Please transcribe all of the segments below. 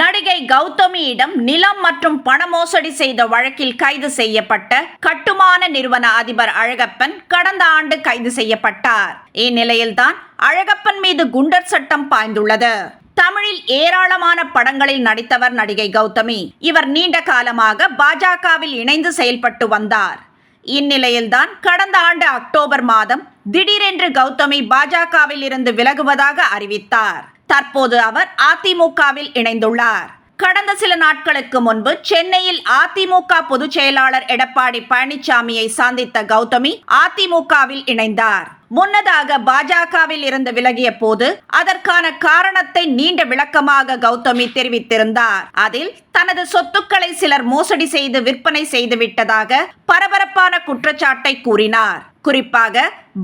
நடிகை கௌதமியிடம் நிலம் மற்றும் பண மோசடி செய்த வழக்கில் கைது செய்யப்பட்ட கட்டுமான நிறுவன அதிபர் அழகப்பன் கடந்த ஆண்டு கைது செய்யப்பட்டார். இந்நிலையில்தான் அழகப்பன் மீது குண்டர் சட்டம் பாய்ந்துள்ளது. தமிழில் ஏராளமான படங்களில் நடித்தவர் நடிகை கௌதமி. இவர் நீண்ட காலமாக பாஜகவில் இணைந்து செயல்பட்டு வந்தார். இந்நிலையில்தான் கடந்த ஆண்டு அக்டோபர் மாதம் திடீரென்று கௌதமி பாஜகவில் இருந்து விலகுவதாக அறிவித்தார். தற்போது அவர் அதிமுகவில் இணைந்துள்ளார். கடந்த சில நாட்களுக்கு முன்பு சென்னையில் அதிமுக பொதுச் செயலாளர் எடப்பாடி பழனிசாமியை சந்தித்த கௌதமி அதிமுகவில் இணைந்தார். முன்னதாக பாஜகவில் இருந்து விலகிய போது அதற்கான காரணத்தை நீண்ட விளக்கமாக கௌதமி தெரிவித்திருந்தார். அதில் தனது சொத்துக்களை சிலர் மோசடி செய்து விற்பனை செய்து விட்டதாக பரபரப்பான குற்றச்சாட்டை கூறினார். குறிப்பாக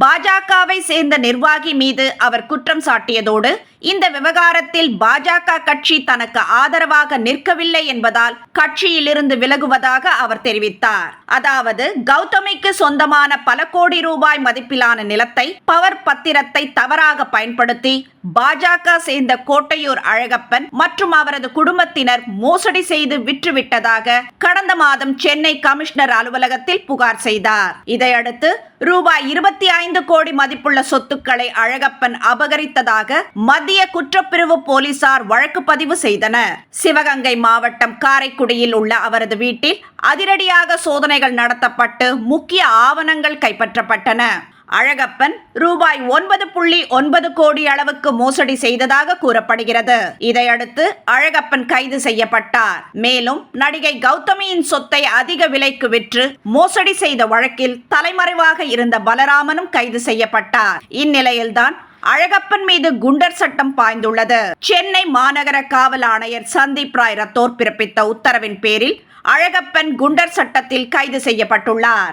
பாஜகவை சேர்ந்த நிர்வாகி மீது அவர் குற்றம் சாட்டியதோடு இந்த விவகாரத்தில் பாஜக கட்சி தனக்கு ஆதரவாக நிற்கவில்லை என்பதால் கட்சியிலிருந்து விலகுவதாக அவர் தெரிவித்தார். அதாவது கௌதமிக்கு சொந்தமான பல கோடி ரூபாய் மதிப்பிலான நிலத்தை பவர் பத்திரத்தை தவறாக பயன்படுத்தி பாஜக சேர்ந்த கோட்டையூர் அழகப்பன் மற்றும் அவரது குடும்பத்தினர் மோசடி செய்து விற்றுவிட்டதாக கடந்த மாதம் சென்னை கமிஷனர் அலுவலகத்தில் புகார் செய்தார். இதையடுத்து ரூபாய் இருபத்தி ஐந்து கோடி மதிப்புள்ள சொத்துக்களை அழகப்பன் அபகரித்ததாக மத்திய குற்றப்பிரிவு போலீசார் வழக்கு பதிவு செய்தனர். சிவகங்கை மாவட்டம் காரைக்குடியில் உள்ள அவரது வீட்டில் அதிரடியாக சோதனைகள் நடத்தப்பட்டு முக்கிய ஆவணங்கள் கைப்பற்றப்பட்டன. அழகப்பன் ரூபாய் ஒன்பது புள்ளி ஒன்பது கோடி அளவுக்கு மோசடி செய்ததாக கூறப்படுகிறது. இதையடுத்து அழகப்பன் கைது செய்யப்பட்டார். மேலும் நடிகை கௌதமியின் சொத்தை அதிக விலைக்கு விற்று மோசடி செய்த வழக்கில் தலைமறைவாக இருந்த பலராமனும் கைது செய்யப்பட்டார். இந்நிலையில்தான் அழகப்பன் மீது குண்டர் சட்டம் பாய்ந்துள்ளது. சென்னை மாநகர காவல் ஆணையர் சந்தீப் ராய் ரத்தோர் பிறப்பித்த உத்தரவின் பேரில் அழகப்பன் குண்டர் சட்டத்தில் கைது செய்யப்பட்டுள்ளார்.